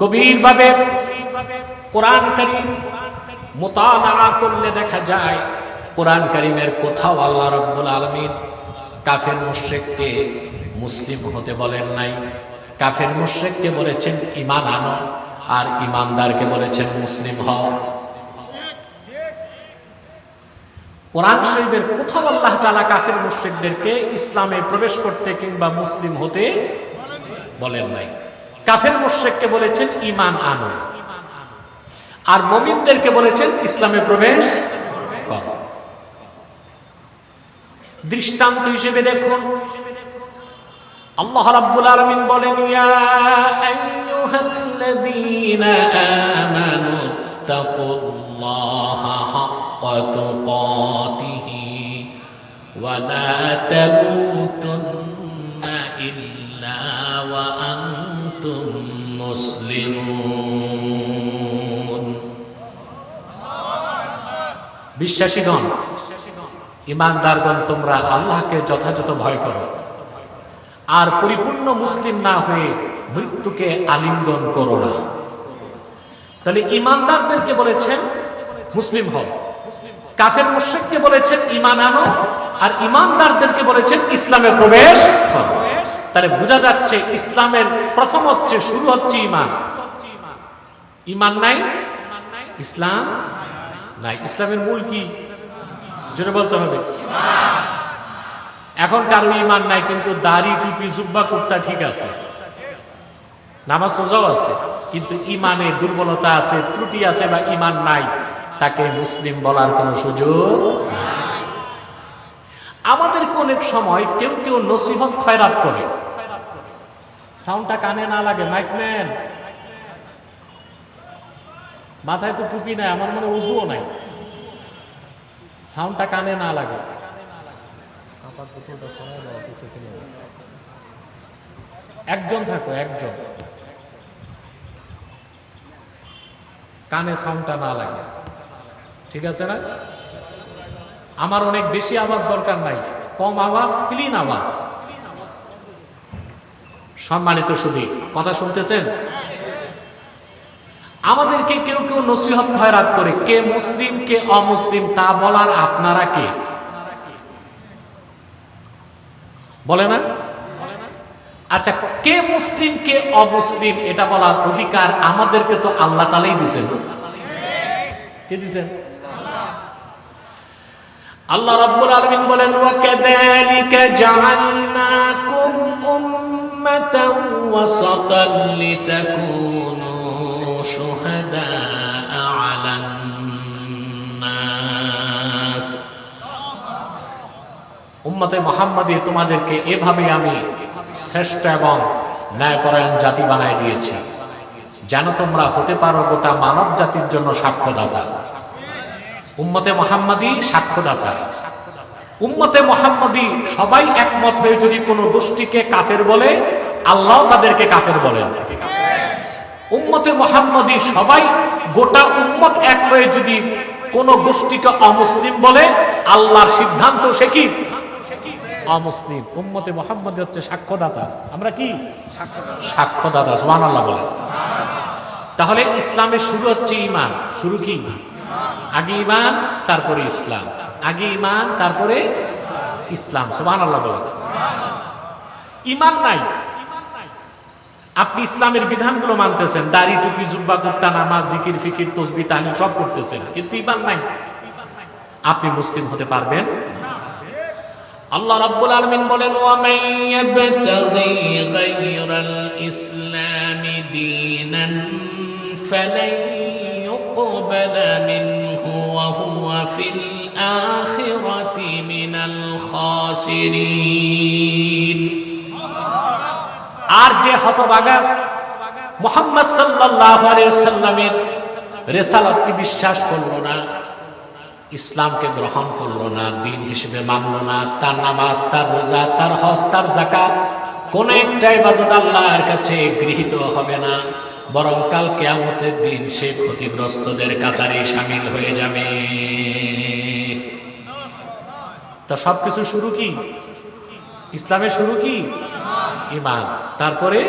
গভীরভাবে কোরআন করিম মোতালা করলে দেখা যায়, কোরআন করিমের কোথাও আল্লাহ রব্বুল আলমিন কাফের মুশ্রেককে মুসলিম হতে বলেন নাই। কাফের মুশ্রেককে বলেছেন ইমান আনো আর ইমানদারকে বলেছেন মুসলিম হও। কোরআন শরীফের কোথাও আল্লাহ তালা কাফের মুশ্রিকদেরকে ইসলামে প্রবেশ করতে কিংবা মুসলিম হতে বলেন নাই। কাফের মুশ্রিককে বলেছেন, ইমান আনো। আর মমিনদেরকে বলেছেন, ইসলামে প্রবেশ দৃষ্টান্ত হিসেবে দেখুন। আল্লাহ রাব্বুল আলামিন বলেন, ইয়া আইয়ুহাল্লাযীনা আমানু তাকুল্লাহা হাক্কা তুকাতিহি ওয়া লা তামুতুন্না ইল্লা ওয়া আনতুম মুসলিমুন বিশ্বাসীগণ, ইমানদারগণ, তোমরা আল্লাহকে যথাযথ ভয় করো। আর পরিপূর্ণ মুসলিম না হয়ে মৃত্যুকে আলিঙ্গন করো না। তাহলে ইমানদারদেরকে বলেছেন, মুসলিম হও। কাফের মুশ্রিককে বলেছেন ইমান আনো। আর ইমানদারদেরকে বলেছেন, ইসলামে প্রবেশ করো। তাহলে বোঝা যাচ্ছে ইসলামের প্রথম হচ্ছে, শুরু হচ্ছে ইমান ইমান নাই? ইসলাম নাই। ইসলামের মূল কি? জোরে বলতে হবে। এখন কারও ইমান নাই, কিন্তু দাড়ি, টুপি, জুব্বা, কুর্তা ঠিক আছে। নামাজ রোজাও আছে, কিন্তু ইমানে দুর্বলতা আছে, ত্রুটি আছে বা ইমান নাই, তাকে মুসলিম বলার কোনো সুযোগ নাই। আমাদেরকে অনেক সময় কেউ কেউ নসিহত খয়রাত করে। সাউন্ডটা কানে না লাগে, মাইক নেন। মাথায় তো টুপি নাই, আমার মনে উজুও নাই। সাউন্ডটা কানে না লাগে। একজন থাকো, একজন। কানে সাউন্ডটা না লাগে। ঠিক আছে না? আমার অনেক বেশি আওয়াজ দরকার নাই। কম আওয়াজ, ক্লিন আওয়াজ। সম্মানিত শুধু কথা শুনতেছেন? আমাদেরকে কেউ কেউ নসিহত খয়রাত করে, কে মুসলিম, কে অমুসলিম, তা বলার আপনারা কে? বলে না? আচ্ছা কে মুসলিম, কে অমুসলিম, এটা বলার অধিকার আমাদেরকে তো আল্লাহ তালাই দিছেন। কে দিছেন? আল্লাহ রাব্বুল আলামিন বলেন, ওয়া কাযালিকা জাআলনাকুম ওয়াসাতান লিতাকুনু শুহাদাআ আলান নাস উম্মতে মোহাম্মদী তোমাদেরকে এভাবে আমি শ্রেষ্ঠ এবং ন্যায়পরায়ণ জাতি বানায় দিয়েছি। যেন তোমরা হতে পারো গোটা মানব জাতির জন্য সাক্ষ্যদাতা। উম্মতে মোহাম্মদী সাক্ষ্যদাতা। উম্মতে মোহাম্মদী সবাই একমত হয়ে যদি কোনো গোষ্ঠীকে কাফের বলে, আল্লাহ তাদেরকে কাফের বলে উম্মতে মোহাম্মদী সবাই গোটা উম্মত এক হয়ে যদি কোন গোষ্ঠীকে অমুসলিম বলে, আল্লাহর সিদ্ধান্ত সে কি? অমুসলিম। উম্মতে মোহাম্মদ হচ্ছে সাক্ষ্যদাতা। আমরা কি? সাক্ষ্যদাতা সোহান আল্লাহ বলে তাহলে ইসলামের শুরু হচ্ছে ইমান। শুরু কি? আগে ইমান, তারপরে ইসলাম। আগে ইমান তারপরে ইসলাম। সুবাহ আল্লাহ বলেন। ইমান নাই। আপনি ইসলামের বিধানগুলো মানতেছেন, দাড়ি, টুপি, জুব্বা, কুর্তা, নামাজ, জিকির, ফিকির তসবি তাহলে সব করতেছেন, কিন্তু ইমান নাই। আপনি মুসলিম হতে পারবেন আল্লাহ রাব্বুল আলামিন বলেন ওয়া মান ইয়াবতাগি গায়রাল ইসলাম দীনান ফালান মিনহু ওয়া হুয়া ফিল الآخرة من الخاسرين আর যে হতবাগা মোহাম্মদ সাল্লাল্লাহু আলাইহি সাল্লামের রেসালাতকে বিশ্বাস করলো না ইসলামকে গ্রহণ করলো না দিন হিসেবে মানলো না তার নামাজ তার রোজা তার হজ তার জাকাত কোন একটা ইবাদত আল্লাহর কাছে গৃহীত হবে না বরং কাল কেয়ামতের দিন সে ক্ষতিগ্রস্তদের কাতারে সামিল হয়ে যাবে তো সবকিছু শুরু কি? ইসলামের শুরু কি? ইমান। তারপরে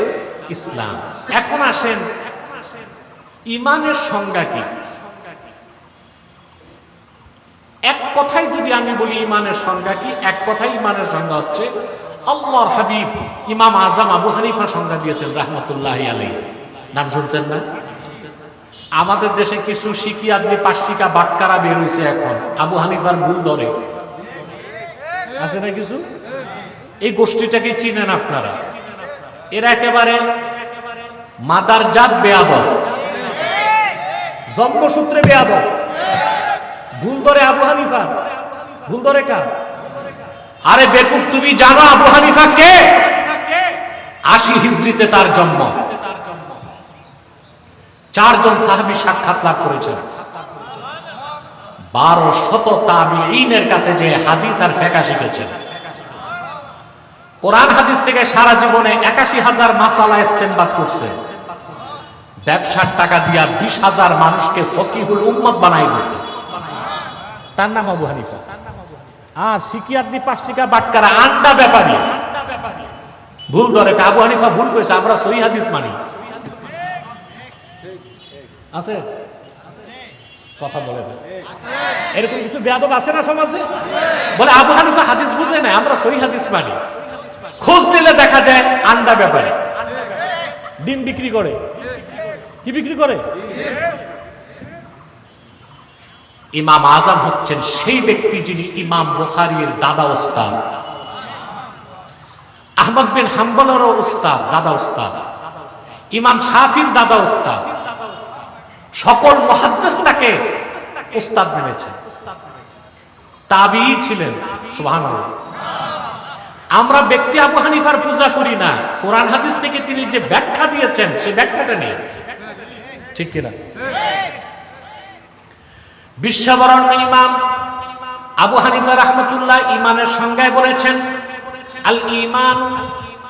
ইসলাম। এখন আসেন, ইমানের সংজ্ঞা কি? এক কথায় যদি আমি বলি ইমানের সংজ্ঞা কি, এক কথায় ইমানের সংজ্ঞা হচ্ছে আল্লাহর হাবিব, ইমাম আজম আবু হানিফা সংজ্ঞা দিয়েছেন রহমতুল্লাহ আলী নাম শুনছেন না? আমাদের দেশে কিছু শিকিয়াদ্রি পাশিকা বাটকারা বের হয়েছে এখন। আবু হানিফার ভুল ধরে। আছে না কিছু? এই গোষ্ঠীটাকে চিনেন আপনারা। এরা একেবারে মাদার জাত বেয়াদ জন্মসূত্রে বেয়াদ ভুল ধরে আবু হানিফা। ভুল ধরে কার? আরে বেকুফ, তুমি জানো আবু হানিফা কে? আশি হিজড়িতে তার জন্ম। চারজন সাহাবি সাক্ষাৎ লাভ করেছেন। বারো শত তাবিঈনের কাছে যে হাদিস আর ফেকা শিখেছেন কোরআন হাদিস থেকে সারা জীবনে একাশি হাজার মাসালা ইস্তেমবাদ করছে। ব্যবসার টাকা দিয়া বিশ হাজার মানুষকে ফকিহুল উম্মত বানাই দিছে। তার নাম আবু হানিফা। আর সিকিয়াতনি পাঁচটিকা বাটকারা আন্ডা ব্যাপারী। ভুল ধরে আবু হানিফা ভুল করেছে আমরা সহি হাদিস মানি। আছে? কথা বলে না এরকম কিছু বেয়াদব আছে না সমাজে? বলে, আবু হানিফা হাদিস বুঝে না আমরা সহি হাদিস মানি। খোঁজ দেখা যায় আন্ডা ব্যাপারে। ডিম বিক্রি করে। কি বিক্রি করে? ইমাম আজম হচ্ছেন সেই ব্যক্তি যিনি ইমাম বুখারীর দাদা ওস্তাদ। আহমদ বিন হাম্বলেরও উস্তাদ দাদা উস্তাদ ইমাম শাফির দাদা উস্তাদ সকল মহাদ্দেশ তাকে উস্তাদ মেনেছে তাবি ছিলেন, সুবহানাল্লাহ। আমরা ব্যক্তি আবু হানিফার পূজা করি না। কোরআন হাদিস থেকে তিনি যে ব্যাখ্যা দিয়েছেন, সে ব্যাখ্যাটা নেই। ঠিক কিনা? বিশ্ববরণ্য ইমাম আবু হানিফা রহমতুল্লাহ ইমানের সংজ্ঞায় বলেছেন আল ইমান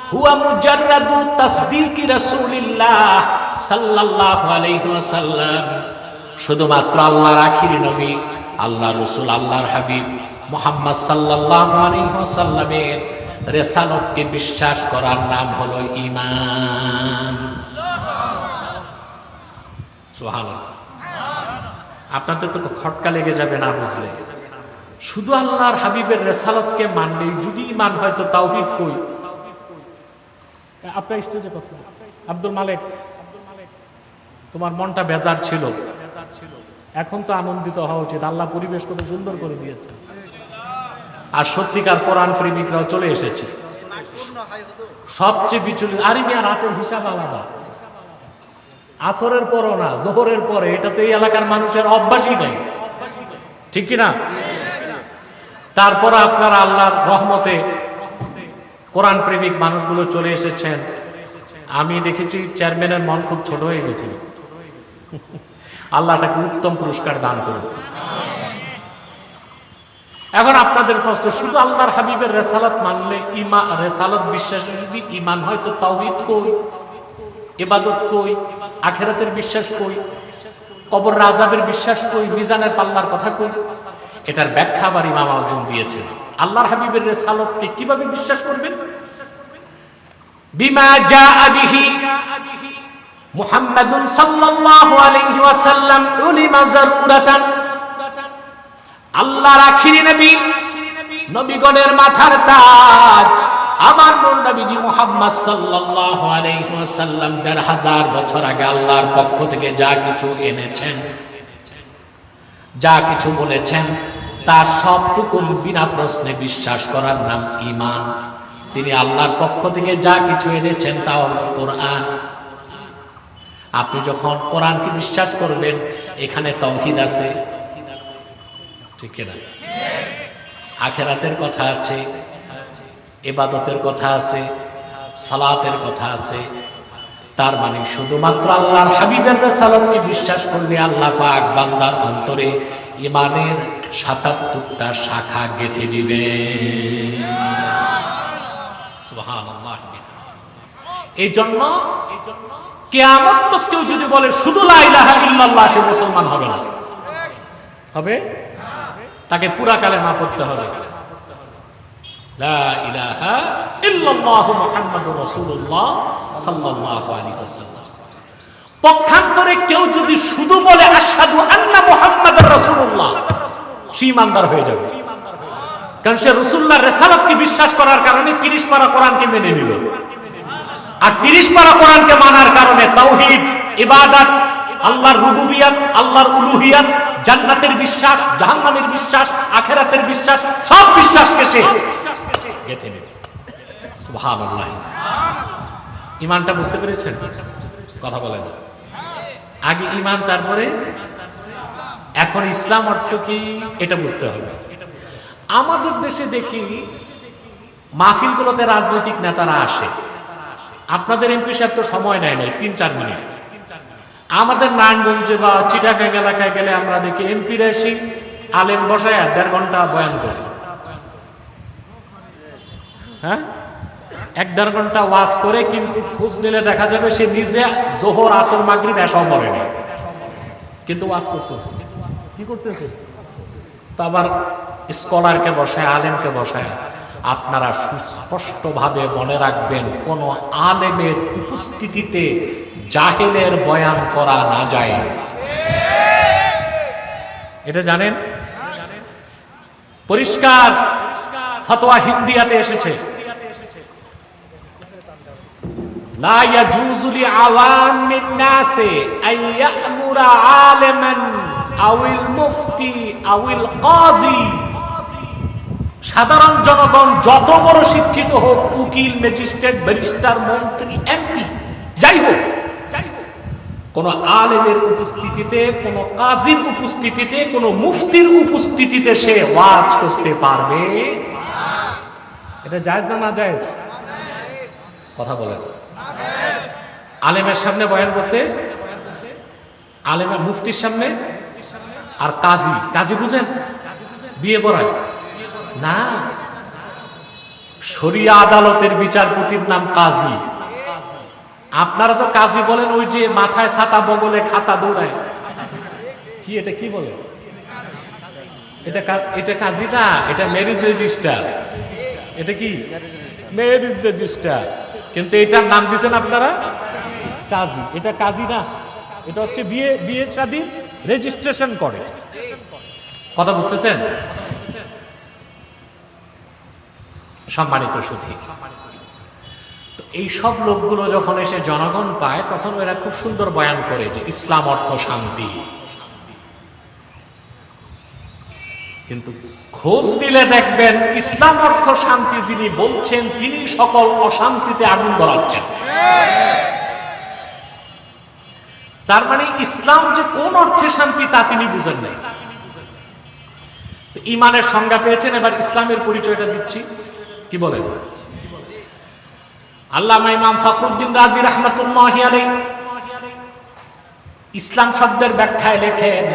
হুয়া মুজাররাদু তাসদিকি রাসূলিল্লাহ। সাল্লাল্লাহু আলাইহি ওয়াসাল্লাম, শুধুমাত্র আল্লাহর আখিরি নবী, আল্লাহ রসুল, আল্লাহর হাবিব মোহাম্মদ সাল্লাল্লাহু আলাইহি ওয়াসাল্লামের রেসালতকে বিশ্বাস করার নাম হলো সুবহানাল্লাহ। আপনাদের তো খটকা লেগে যাবে না বুঝলে। শুধু আল্লাহর হাবিবের রেসালতকে মানলেই, যদি ইমান হয়তো তাওহিদ কই? আপনার স্টেজে কথা আব্দুল মালিক তোমার মনটা বেজার ছিল। এখন তো আনন্দিত হওয়া উচিত। আল্লাহ পরিবেশ কত সুন্দর করে দিয়েছে। আর সত্যিকার কোরআন প্রেমিকরাও চলে এসেছে। সবচেয়ে বিচলিত আরে মিয়া রাতের হিসাব আলাদা। আসরের পরও না, জোহরের পরে। এটা তো এই এলাকার মানুষের অভ্যাসই নেই। ঠিক না তারপর আপনারা আল্লাহর রহমতে কোরআন প্রেমিক মানুষগুলো চলে এসেছেন। আমি দেখেছি চেয়ারম্যানের মন খুব ছোট হয়ে গেছিল। আল্লাহ তাকে উত্তম পুরস্কার দান করুন এখন আপনাদের প্রশ্ন, শুধু আল্লাহর হাবিবের রেসালত মানলে ইমা, রেসালত বিশ্বাসে, যদি ইমান হয় তো তাওহিদ কই? এবাদত কই? আখেরাতের বিশ্বাস কই? কবর রাজাবের বিশ্বাস কই? মিজানের পাল্লার কথা কই? এটার ব্যাখ্যা আবার ইমাম আজম দিয়েছেন। আল্লাহর হাবিবের রেসালতকে কীভাবে বিশ্বাস করবেন? বিমা জা বিহি মুহাম্মাদুন সাল্লাল্লাহু আলাইহি ওয়াসাল্লাম উলিমা জারুরাতান। আল্লাহর আখিরি নবী, নবীগণের মাথার তাজ। আমার নূর নবীজি মুহাম্মদ সাল্লাল্লাহু আলাইহি ওয়াসাল্লাম দেড় হাজার বছর আগে আল্লাহর পক্ষ থেকে যা কিছু এনেছেন, যা কিছু বলেছেন, তার সবটুকু বিনা প্রশ্নে বিশ্বাস করার নাম ঈমান। তিনি আল্লাহর পক্ষ থেকে যা কিছু এনেছেন তা হল কোরআন। আপনি যখন কোরআনকে বিশ্বাস করবেন, এখানে তৌহিদ আছে। ঠিক না আখেরাতের কথা আছে এবাদতের কথা আছে, সালাতের কথা আছে। তার মানে শুধুমাত্র আল্লাহর হাবিবের রেসালতকে বিশ্বাস করলে আল্লাহ পাক বান্দার অন্তরে ইমানের সাতাত্তরটা শাখা গেঁথে দিবে। এই জন্য এই জন্য কেয়ামত তো কেউ যদি বলে শুধু লা ইল্লাল্লাহ, সে মুসলমান হবে না। হবে? তাকে পুরা পড়তে হবে। মুহাম্মাদুর রাসূলুল্লাহ পক্ষান্তরে কেউ যদি শুধু বলে আসাদু আন্না মোহাম্মদ রসুল্লাহ সে হয়ে যাবে। কারণ সে রসুল্লাহ রেসালাতকে বিশ্বাস করার কারণে তিরিশ পারা কোরআনকে মেনে নিল। আর তিরিশ পারা কোরআনকে মানার কারণে তাওহিদ, ইবাদত, আল্লাহর রুবুবিয়াত, আল্লাহর উলুহিয়াত, জান্নাতের বিশ্বাস, জাহান্নামের বিশ্বাস, আখেরাতের বিশ্বাস, সব বিশ্বাসকে সে গেঁথে নেবে। সুবহানাল্লাহ। ইমানটা বুঝতে পেরেছেন? কথা বলে না। আগে ইমান, তারপরে এখন ইসলাম অর্থ কি? এটা বুঝতে হবে। আমাদের দেশে দেখি মাহফিলগুলোতে রাজনৈতিক নেতারা আসে। আপনাদের এমপি সাহেব তো সময় নেয় নাই, তিন চার মিনিট। আমাদের নারায়ণগঞ্জে বা চিটাগাং এলাকায় গেলে আমরা দেখি এমপিরা এসে আলেম বসায় দেড় ঘণ্টা বয়ান করে। হ্যাঁ? এক দেড় ঘণ্টা ওয়াজ করে কিন্তু খোঁজ নিলে দেখা যাবে সে নিজে জোহর, আসর, মাগরিব এসব পড়ে না। কিন্তু ওয়াজ করতেছে। কি করতেছে? তো আবার স্কলারকে বসায়, আলেমকে বসায়। আপনারা সুস্পষ্টভাবে মনে রাখবেন কোন আলেমের উপস্থিতিতে জাহেলের বয়ান করা না যায় এটা জানেন পরিষ্কার ফতোয়া হিন্দিয়াতে এসেছে لا يجوز لعوام الناس أن يأمر عالما أو المفتي أو القاضي সাধারণ জনগণ যত বড় শিক্ষিত হোক, উকিল, ম্যাজিস্ট্রেট, ব্যারিস্টার, মন্ত্রী, এমপি, যাই হোক কোন আলেমের উপস্থিতিতে, কোন কাজীর উপস্থিতিতে, কোন মুফতির উপস্থিতিতে সে ওয়াজ করতে পারবে। এটা জায়েজ না না জায়েজ কথা বলেন। আলেমের সামনে বয়ান করতে? আলেমের মুফতির সামনে? আর কাজী কাজী বুঝেন? বিয়ে পড়ায়। না। শরিয়া আদালতের বিচারপতির নাম কাজী। আপনারা তো কাজী বলেন ওই যে মাথায় ছাতা বগলে খাতা দৌড়ায়। কি এটা, কি বলে? এটা এটা কাজী না এটা ম্যারেজ রেজিস্টার এটা কি? ম্যারেজ রেজিস্টার কিন্তু এটার নাম দিয়েছেন আপনারা? কাজী। এটা কাজী না। এটা হচ্ছে বিয়ে বিয়ে শাদীর রেজিস্ট্রেশন করে। কথা বুঝতেছেন? সম্মানিত সুধী। এই সব লোকগুলো যখন এসে জনগণ পায়, তখন এরা খুব সুন্দর বয়ান করে যে ইসলাম অর্থ শান্তি। কিন্তু খোঁজ নিলে দেখবেন ইসলাম অর্থ শান্তি যিনি বলছেন, তিনি সকল অশান্তিতে আগুন ধরাচ্ছেন। তার মানে ইসলাম যে কোন অর্থে শান্তি তা তিনি বুঝেন নাই। ইমানের সংজ্ঞা পেয়েছেন, এবার ইসলামের পরিচয়টা দিচ্ছি। কি বলেন আল্লাহ ইমাম ফখরুদ্দিন রাজি রহমতুল্লাহ আলাই ইসলাম শব্দের ব্যাখ্যায় লেখেন,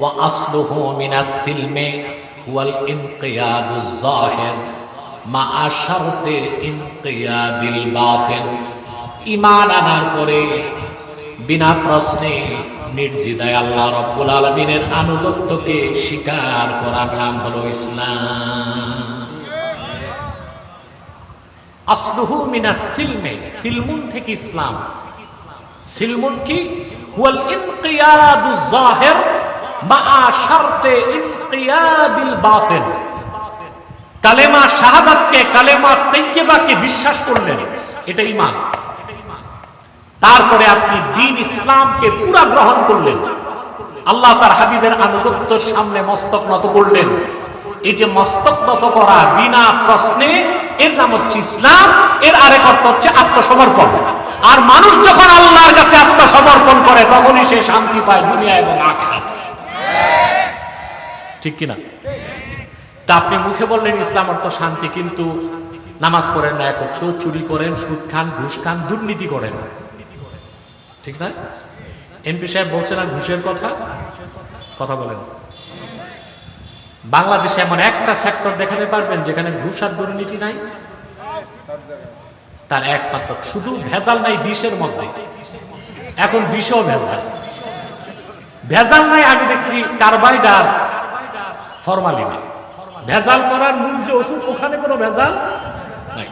ওয়া আসলুহু মিনাস সিলমে হুয়াল ইনকিয়াদুজ জাহির মা শারতে ইনকিয়াদিল বাতিন। ঈমান আনার পরে বিনা প্রশ্নে নির্দ্বিধায় আল্লাহ রব্বুল আলমিনের আনুগত্যকে স্বীকার করার নাম হলো ইসলাম। আসলুহু মিনা সিলমে, সিলমুন থেকে ইসলাম। সিলমুন কি? হুয়াল ইনকিয়াদু জাহির মা শারতে ইনকিয়াদিল বাতিন কালেমা শাহাদাতকে, কালেমা তাইয়্যিবাকে বিশ্বাস করলেন, এটা ঈমান। তারপরে আপনি দিন ইসলামকে পুরা গ্রহণ করলেন। আল্লাহ তার হাবিবের আনুগত্যের সামনে মস্তক নত করলেন। এই যে মস্তক নত করা বিনা প্রশ্নে, এর নাম হচ্ছে ইসলাম, এর আরেক অর্থ হচ্ছে আত্মসমর্পণ। আর মানুষ যখন আল্লাহর কাছে আত্মসমর্পণ করে, তখনই সে শান্তি পায় দুনিয়া এবং আখিরাতে। ঠিক কিনা? তা আপনি মুখে বললেন, ইসলাম অর্থ শান্তি, কিন্তু নামাজ পড়েন না একত্র, চুরি করেন, সুদ খান, ঘুষ খান, দুর্নীতি করেন। ঠিক না? এমপি সাহেব বলছে না ঘুষের কথা? কথা বলেন। বাংলাদেশে এমন একটা সেক্টর দেখাতে পারবেন যেখানে ঘুষ আর দুর্নীতি নাই। তার একমাত্র, শুধু ভেজাল নাই বিষের মধ্যে। এখন বিষও ভেজাল। ভেজাল নাই, আমি দেখছি কার্বাইডার ফরমালিন। ভেজাল করার মূল যে ওষুধ, ওখানে কোনো ভেজাল নাই।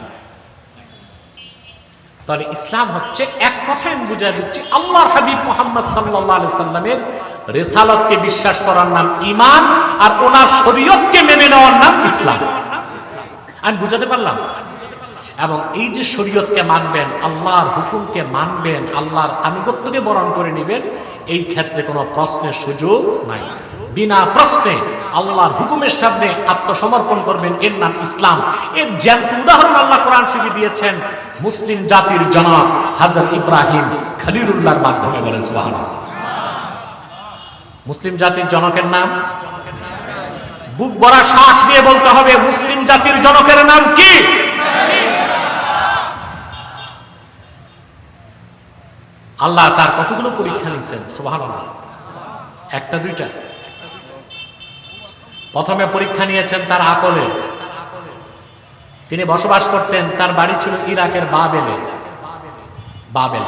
তাহলে ইসলাম হচ্ছে, এক কথায় আমি বুঝাই দিচ্ছি, আল্লাহর হাবিব মোহাম্মদ সাল্লাহ সাল্লামের রেসালতকে বিশ্বাস করার নাম ইমান আর ওনার শরীয়তকে মেনে নেওয়ার নাম ইসলাম। আমি বুঝাতে পারলাম? এবং এই যে শরীয়তকে মানবেন, আল্লাহর হুকুমকে মানবেন, আল্লাহর আনুগত্যকে বরণ করে নেবেন, এই ক্ষেত্রে কোনো প্রশ্নের সুযোগ নাই। বিনা প্রশ্নে আল্লাহর হুকুমের সামনে আত্মসমর্পণ করবেন, এর নাম ইসলাম। এর জ্যান্ত উদাহরণ আল্লাহ কোরআন শিখে দিয়েছেন, মুসলিম জাতির জনক হাজরত ইব্রাহিম খলিলুল্লাহর মাধ্যমে বলেন সুবাহ মুসলিম জাতির জনকের নাম? বুক ভরা শ্বাস দিয়ে বলতে হবে, মুসলিম জাতির জনকের নাম কি? আল্লাহ তার কতগুলো পরীক্ষা নিচ্ছেন সোহান একটা, দুইটা। প্রথমে পরীক্ষা নিয়েছেন তার আকলে। তিনি বসবাস করতেন, তার বাড়ি ছিল ইরাকের বাবেলে। বাবেল।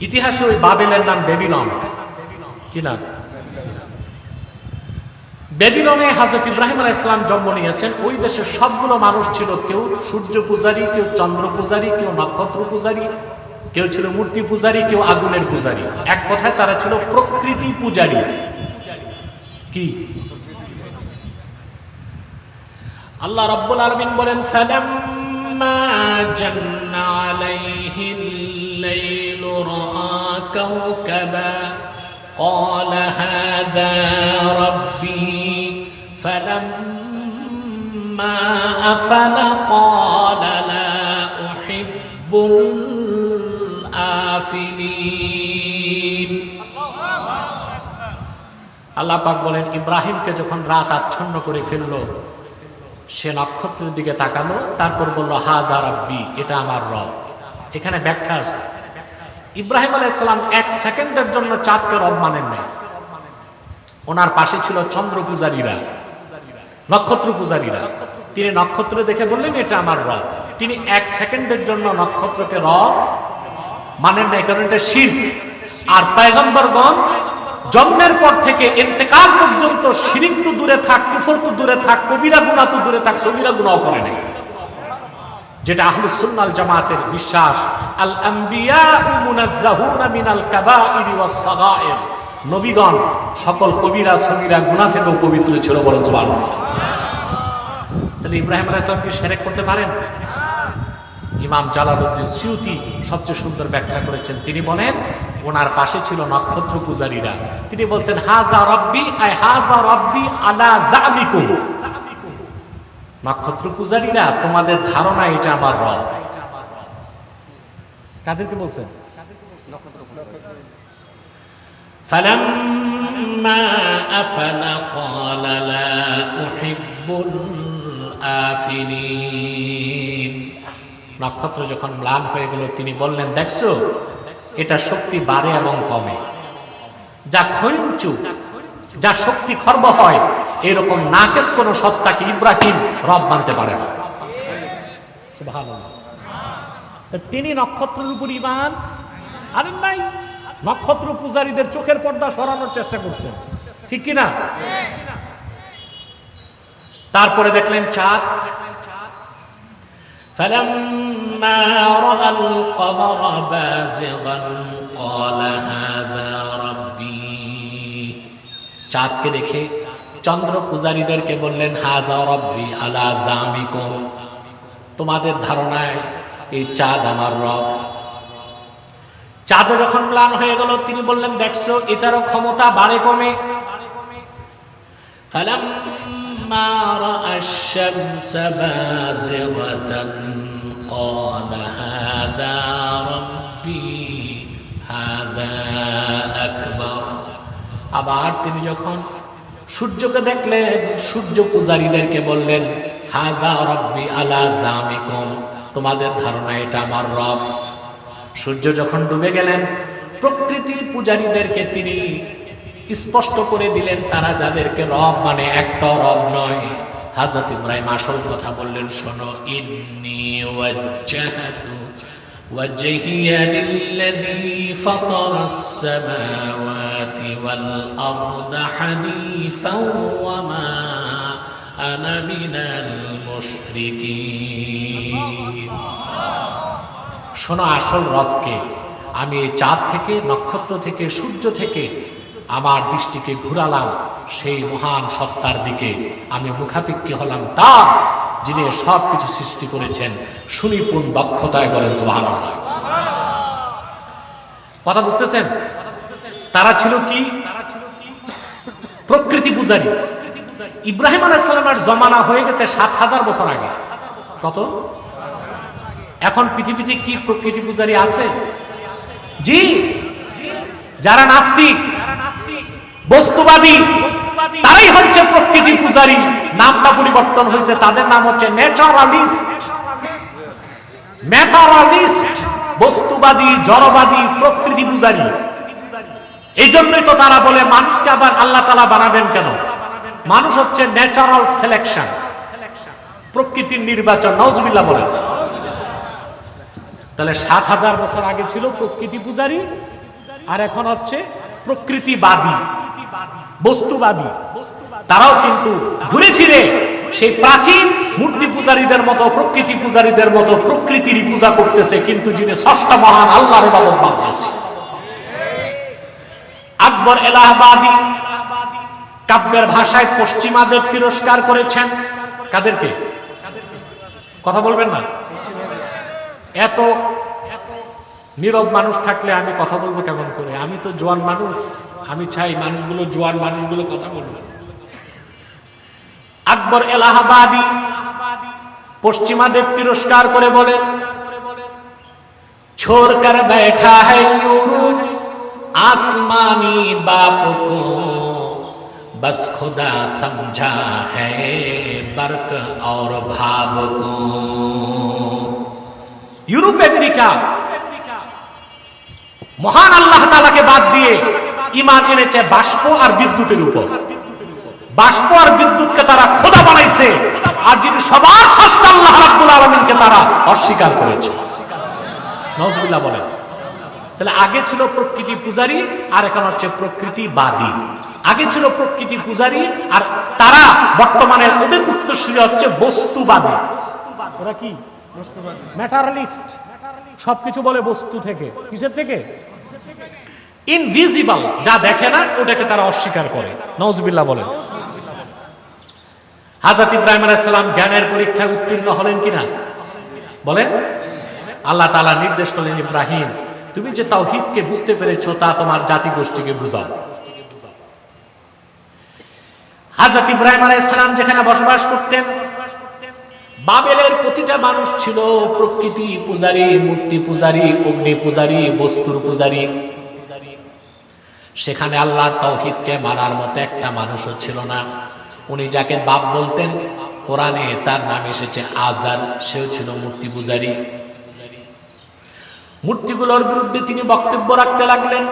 ইতিহাসে ওই বাবেলের নাম বেবিলন। কি নাম বেবিলনে হাজরত ইব্রাহিম আলাহ ইসলাম জন্ম নিয়েছেন ওই দেশের সবগুলো মানুষ ছিল কেউ সূর্য পূজারী কেউ চন্দ্র পূজারী কেউ নক্ষত্র পূজারী কেউ ছিল মূর্তি পূজারী কেউ আগুনের পূজারী এক কথায় তারা ছিল প্রকৃতি পূজারী কি আল্লাহ রব্বুল আলমিন বলেন فلما جن عليه الليل رأى كوكبا قال هذا ربي فلما أفل قال لا أحب الآفلين আল্লাহ পাক বলেন ইব্রাহিমকে যখন রাত আচ্ছন্ন করে ফেললো সে নক্ষত্রের দিকে তাকালো তারপর বলল হাজার আব্বি এটা আমার রব এখানে ব্যাখ্যা আছে ইব্রাহিম আলাইসালাম এক সেকেন্ডের জন্য চাঁদকে রব মানেন না ওনার পাশে ছিল চন্দ্র পূজারীরা, নক্ষত্র পূজারীরা। তিনি নক্ষত্র দেখে বললেন, এটা আমার রব। তিনি এক সেকেন্ডের জন্য নক্ষত্রকে রব মানেন না কারণ এটা শির আর পায়গম্বরগণ জন্মের পর থেকে ইন্তেকাল পর্যন্ত শিরিক তো দূরে থাক, কুফর তো দূরে থাক, কবিরা গুণা তো দূরে থাক সবিরা গুণাও করে নাই। যেটা আহলুস সুন্নাল জামাতের বিশ্বাস, আল আম্বিয়া মিনাল কাবাইরি ওয়াস নবীগণ, সকল কবিরা, সগীরা, গুনাহ থেকেও পবিত্র ছিল বলেন সুবহানাল্লাহ। তাহলে ইব্রাহিম আলাইহিস সালাম কি শিরক করতে পারেন? ইমাম জালালউদ্দিন সিউতি সবচেয়ে সুন্দর ব্যাখ্যা করেছেন। তিনি বলেন, ওনার পাশে ছিল নক্ষত্র পূজারীরা। তিনি বলছেন হাজা রব্বি আই হাজা রব্বি আলা জামিকুম। নক্ষত্র পূজারীরা তোমাদের ধারণা এটা আমার রব কাদেরকে বলছেন فلما أفل قال لا أحب الآفلين নক্ষত্র যখন ম্লান হয়ে গেল তিনি বললেন দেখছো এটা শক্তি বাড়ে এবং কমে যা ক্ষয়ঞ্চু যা শক্তি খর্ব হয় এরকম নাকেশ কোন সত্তাকে ইব্রাহিম রব মানতে পারে না সুবহানাল্লাহ। তা তিনি নক্ষত্রের উপর ইমান আনেন নাই নক্ষত্র পূজারীদের চোখের পর্দা সরানোর চেষ্টা করছেন ঠিক কি না তারপরে দেখলেন চাঁদ فلما رأى القمر بازغا قال هذا ربي চাঁদকে দেখে চন্দ্র পূজারীদেরকে বললেন হাজা রব্বি আলা জামিকুম তোমাদের ধারণায় এই চাঁদ আমার রব চাঁদও যখন ম্লান হয়ে গেল তিনি বললেন দেখছো এটারও ক্ষমতা বাড়ে কমে فلما رأى الشمس بازغة قال هذا ربي هذا أكبر আবার তিনি যখন সূর্যকে দেখলে সূর্য পূজারীদেরকে বললেন, হাদা রব্বি আলা জামিকম, তোমাদের ধারণা এটা আমার রব। সূর্য যখন ডুবে গেলেন, প্রকৃতি পূজারীদেরকে তিনি স্পষ্ট করে দিলেন, তারা যাদেরকে রব মানে একটা রব নয়। হাজাত ইব্রাহিম আসল কথা বললেন, শোনো, ইন্নি ওয়াজ্জাহতু, ওয়াজহিয়া লিল্লাযী ফাতারাস والأرض حنيفا وما أنا من المشركين শোনো আসল রথকে আমি এই চাঁদ থেকে নক্ষত্র থেকে সূর্য থেকে আমার দৃষ্টিকে ঘুরালাম সেই মহান সত্তার দিকে আমি মুখাপেক্ষি হলাম তার যিনি সব কিছু সৃষ্টি করেছেন সুনিপুণ দক্ষতায় বলেন সুবহানাল্লাহ কথা বুঝতেছেন তারা ছিল কি? প্রকৃতি পূজারী। ইব্রাহিম আলাইসালামের জমানা হয়ে গেছে সাত হাজার বছর আগে। কত? এখন পৃথিবীতে কি প্রকৃতি পূজারী আছে? জি। যারা নাস্তিক, বস্তুবাদী, তারাই হচ্ছে প্রকৃতি পূজারী। নামটা পরিবর্তন হয়েছে, তাদের নাম হচ্ছে ন্যাচারালিস্ট। ম্যাটারালিস্ট বস্তুবাদী, জড়বাদী, প্রকৃতি পূজারী। এই জন্যই তো তারা বলে, মানুষকে আবার আল্লাহ তালা বানাবেন কেন? মানুষ হচ্ছে ন্যাচারাল সিলেকশন প্রকৃতির নির্বাচন নজবিল্লা বলে। তাহলে সাত হাজার বছর আগে ছিল প্রকৃতি পূজারী, আর এখন হচ্ছে প্রকৃতিবাদী, বস্তুবাদী। তারাও কিন্তু ঘুরে ফিরে সেই প্রাচীন মূর্তি পূজারীদের মতো, প্রকৃতি পূজারীদের মতো প্রকৃতিরই পূজা করতেছে, কিন্তু যিনি ষষ্ঠ মহান আল্লাহর ইবাদত মানতেছে। আকবর এলাহাবাদী কাব্যের ভাষায় পশ্চিমাদের তিরস্কার করেছেন কাদেরকে কথা বলবেন না এত নীরব মানুষ থাকলে আমি কথা বলবো কেমন করে আমি তো জোয়ান মানুষ আমি চাই মানুষগুলো জোয়ান মানুষগুলো কথা বলবো আকবর এলাহাবাদী পশ্চিমাদের তিরস্কার করে বলেন छोड़ कर बैठा है यूरोप आसमानी बाप को बस खुदा समझा है बर्क और भाव को ইউরোপ আমেরিকা মহান আল্লাহ তালাকে বাদ দিয়ে ইমান এনেছে বাষ্প আর বিদ্যুতের উপর বাষ্প আর বিদ্যুৎকে তারা খোদা বানাইছে আর যিনি সবার ষষ্ঠ আল্লাহ রাব্বুল আলমিনকে তারা অস্বীকার করেছে নজবুল্লাহ বলেন তাহলে আগে ছিল প্রকৃতি পূজারী, আর এখন হচ্ছে প্রকৃতিবাদী। আগে ছিল প্রকৃতি পূজারী, আর তারা বর্তমানে ওদের উত্তরসূরি হচ্ছে বস্তুবাদী। ওরা কি? ম্যাটারালিস্ট সবকিছু বলে বস্তু থেকে। কিসের থেকে? ইনভিজিবল যা দেখে না, ওটাকে তারা অস্বীকার করে। নজবিল্লাহ বলেন। হাজাত ইব্রাহিম আলাইসালাম জ্ঞানের পরীক্ষায় উত্তীর্ণ হলেন কিনা? বলেন। আল্লাহ তালা নির্দেশ করলেন ইব্রাহিম তুমি যে তাওহিদকে বুঝতে পেরেছ, তা তোমার জাতি গোষ্ঠীকে বুঝাও। হাজরত ইব্রাহিম আলাইসালাম যেখানে বসবাস করতেন, বাবেলের প্রতিটা মানুষ ছিল প্রকৃতি পূজারী, মূর্তি পূজারী, অগ্নি পূজারী, বস্তুর পূজারী। সেখানে আল্লাহর তৌহিদকে মানার মতো একটা মানুষও ছিল না। উনি যাকে বাপ বলতেন, কোরআনে তার নাম এসেছে আজার সেও ছিল মূর্তি পূজারী। মূর্তিগুলোর বিরুদ্ধে তিনি বক্তব্য রাখতে লাগলেন,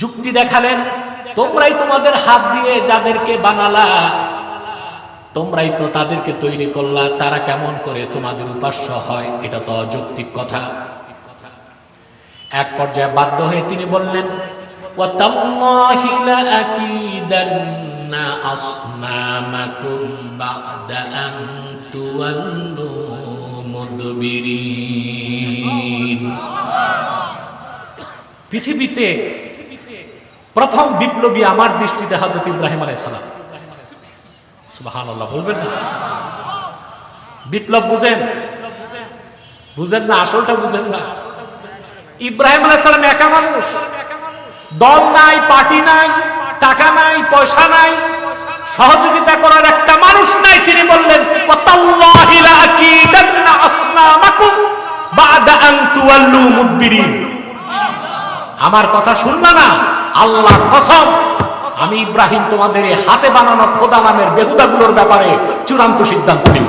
যুক্তি দেখালেন, তোমরাই তোমাদের হাত দিয়ে যাদেরকে বানালা, তোমরাই তো তাদেরকে তৈরি করলা, তারা কেমন করে তোমাদের উপাস্য হয়, এটা তো অযৌক্তিক কথা। এক পর্যায়ে বাধ্য হয়ে তিনি বললেন আসনামাকুম পৃথিবীতে প্রথম বিপ্লবী আমার দৃষ্টিতে হজরত ইব্রাহিম আলাইসালাম বলবেন না? বিপ্লব বুঝেন? বুঝেন না, আসলটা বুঝেন না। ইব্রাহিম আলাইসালাম একা মানুষ। দল নাই, পার্টি নাই, টাকা নাই, পয়সা নাই। সহযোগিতা করার একটা মানুষ নাই, তিনি বললেন, "ওয়াতাল্লাহি লাআকিদান্না আসনামাকুম। আমার কথা শুনলা না? আল্লাহ কসম, আমি ইব্রাহিম তোমাদের হাতে বানানো খোদা নামের বেহুদাগুলোর ব্যাপারে চূড়ান্ত সিদ্ধান্ত নিব।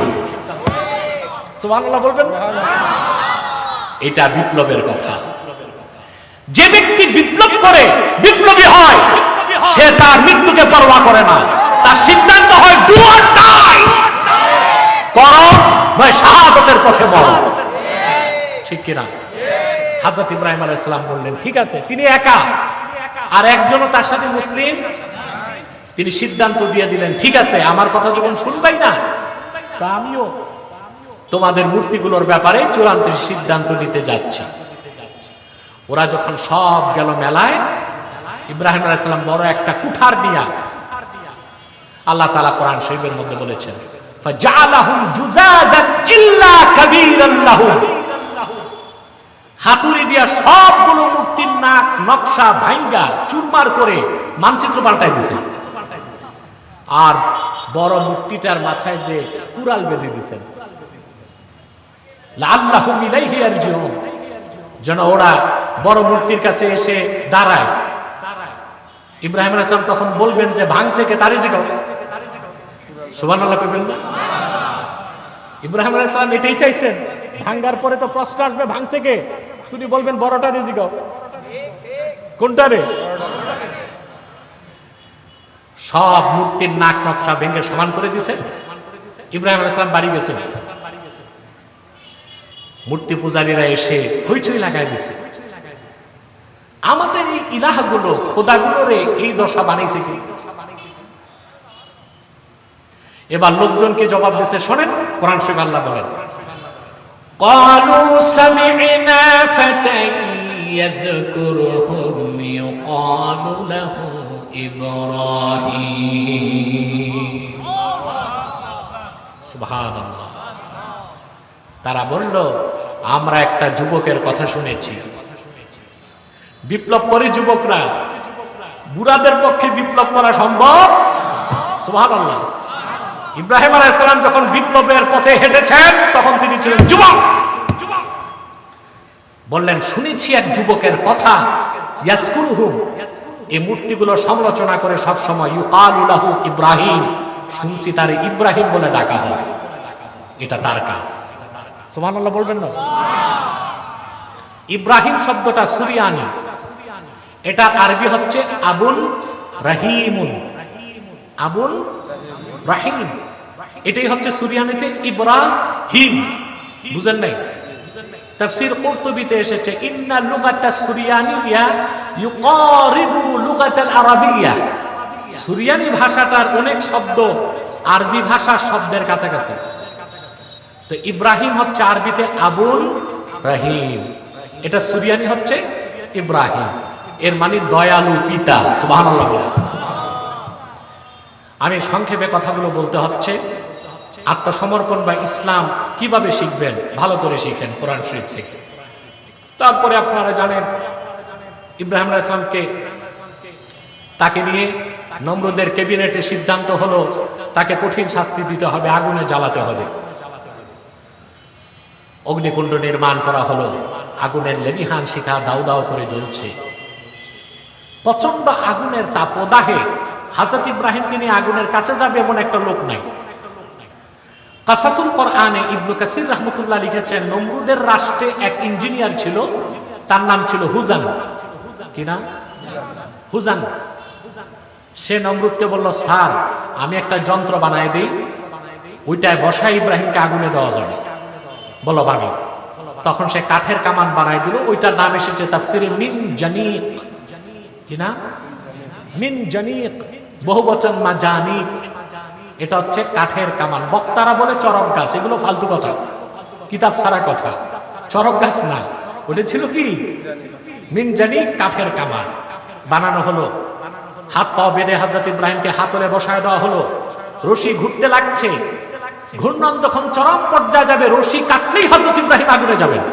বলবেন এটা বিপ্লবের কথা। যে ব্যক্তি বিপ্লব করে, বিপ্লবী হয়, সে তার মৃত্যুকে পরোয়া করে না। তার সিদ্ধান্ত হয় ডু অর করো শাহাদতের পথে মরো ঠিক কিনা? হাজরত ইব্রাহিম আলাইহিস সালাম বললেন, ঠিক আছে, তিনি একা। আর একজনও তার সাথে মুসলিম। তিনি সিদ্ধান্ত দিয়ে দিলেন, ঠিক আছে, আমার কথা যখন শুনবাই না, তা আমিও তোমাদের মূর্তিগুলোর ব্যাপারে চূড়ান্ত সিদ্ধান্ত নিতে যাচ্ছি। ওরা যখন সব গেল মেলায়, ইব্রাহিম আলাইসালাম বড় একটা কুঠার নিয়া আল্লাহ তালা কোরআন শরীফের মধ্যে বলেছেন ফাজালাহুম জুদাদান ইল্লা কাবীরান লাহুম। হাতুড়ি দিয়া সবগুলো মূর্তির নাক, নকশা ভাঙ্গা চুরমার করে মানচিত্র পাল্টাই দিছে। আর বড় মূর্তিটার মাথায় যে কুড়াল বেঁধে দিছেন আল্লাহ মিলাইহি আরজিউন যেন ওরা বড় মূর্তির কাছে এসে দাঁড়ায়। ইব্রাহিম আলাইহিস তখন বলবেন যে, ভাঙছে কে তারে জিগাও? সুবহানাল্লাহ কইবেন না। ইব্রাহিম আলাইহিস এটাই চাইছেন, ভাঙ্গার পরে তো প্রশ্ন আসবে, ভাঙছে কে? তুমি বলবেন বড়টা রে জিগাও কোনটা রে? সব মূর্তির নাক নকশা ভেঙে সমান করে দিয়েছেন। ইব্রাহিম আলাইহিস সালাম বাড়ি গেছেন। মূর্তি পূজারীরা এসে হইচই লাগাই দিছে আমাদের এই ইলাহাগুলো, খোদাগুলোরে এই দশা বানাইছে কি? এবার লোকজনকে জবাব দিছে শোনেন, কোরআন শরীফ আল্লাহ বলেন। قالوا سمعنا فتى يذكرهم يقال له إبراهيم سبحان الله তারা বলল আমরা একটা যুবকের কথা শুনেছি বিপ্লব করে যুবকরা বুড়াদের পক্ষে বিপ্লব করা সম্ভব সুবহানাল্লাহ ইব্রাহিম আলাইসালাম যখন বিপ্লবের পথে হেঁটেছেন, তখন তিনি ছিলেন যুবক। বললেন, শুনেছি এক যুবকের কথা এই মূর্তিগুলো সমালোচনা করে সব সময় ইউকালুলাহু ইব্রাহিম। শুনছি তার ইব্রাহিম বলে ডাকা হয়। এটা তার কাজ। বলবেন না? ইব্রাহিম শব্দটা সুরিয়ানি। এটা আরবি হচ্ছে আবুল রাহিমুন। আবুল রাহিম। এটাই হচ্ছে সুরিয়ানিতে ইব্রাহিম। বুঝেন নাই? তাফসীর কুরতুবিতে এসেছে, ইন্না লুগাতা সুরিয়ানিয়া ইউকারিবু লুগাতাল আরাবিয়া। সুরিয়ানি ভাষাটার অনেক শব্দ আরবি ভাষা শব্দের কাছাকাছি। তো ইব্রাহিম হচ্ছে আরবিতে আবুল রাহিম। এটা সুরিয়ানি হচ্ছে ইব্রাহিম। এর মানে দয়ালু পিতা, সুবহানাল্লাহ আমি সংক্ষেপে কথাগুলো বলতে হচ্ছে। আত্মসমর্পণ বা ইসলাম কীভাবে শিখবেন? ভালো করে শিখেন কোরআন শরীফ থেকে। তারপরে আপনারা জানেন, ইব্রাহিম ইসলামকে তাকে নিয়ে নম্রদের ক্যাবিনেটে সিদ্ধান্ত হলো, তাকে কঠিন শাস্তি দিতে হবে, আগুনে জ্বালাতে হবে। অগ্নিকুণ্ড নির্মাণ করা হলো, আগুনের লেলিহান শিখা দাউ দাউ করে জ্বলছে। প্রচণ্ড আগুনের তাপদাহে হাজরত ইব্রাহিমকে নিয়ে আগুনের কাছে যাবে এমন একটা লোক নাই। কাসাসুল ইবনু কাসির রহমতুল্লাহ লিখেছেন, নমরুদের রাষ্ট্রে এক ইঞ্জিনিয়ার ছিল, তার নাম ছিল হুজান। কি হুজান। সে নমরুদকে বলল, স্যার, আমি একটা যন্ত্র বানাই দিই, ওইটায় বসা ইব্রাহিমকে আগুনে দেওয়া যাবে। বলো বানাও তখন সে কাঠের কামান বানাই দিল, ওইটার নাম এসেছে তাফসিরে মিন জানিক। কি না মিন জানিক। বহু বচন মা জানিক। এটা হচ্ছে কাঠের কামান বক্তারা বলে চরক গাছ, এগুলো ফালতু কথা। কিতাব সারা কথা। চরক গাছ না। ওটা ছিল কি? মিন জানিক কাঠের কামান বানানো হলো। হাত পাও বেঁধে হাজরত ইব্রাহিমকে হাতলে বসায় দেওয়া হলো। রশি ঘুরতে লাগছে। ঘূর্ণন যখন চরম পর্যায়ে যাবে, রশি কাটলেই হজরত ইব্রাহিম আগুনে যাবেন।